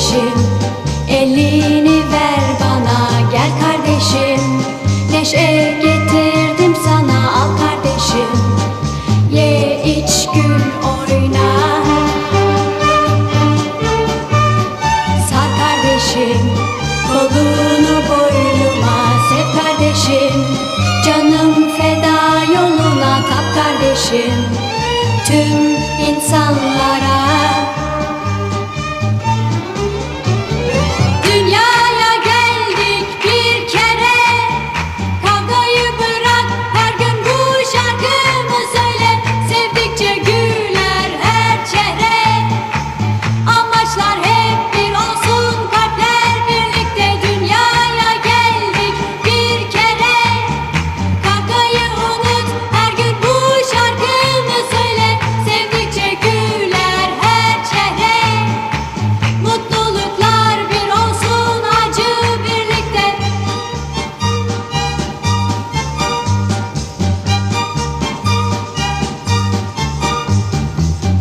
kardeşim. Elini ver bana gel kardeşim. Neşe getirdim sana al kardeşim. Ye iç gül oyna. Sar kardeşim kolunu boynuma sev kardeşim. Canım feda yoluna tap kardeşim. Tüm insanlara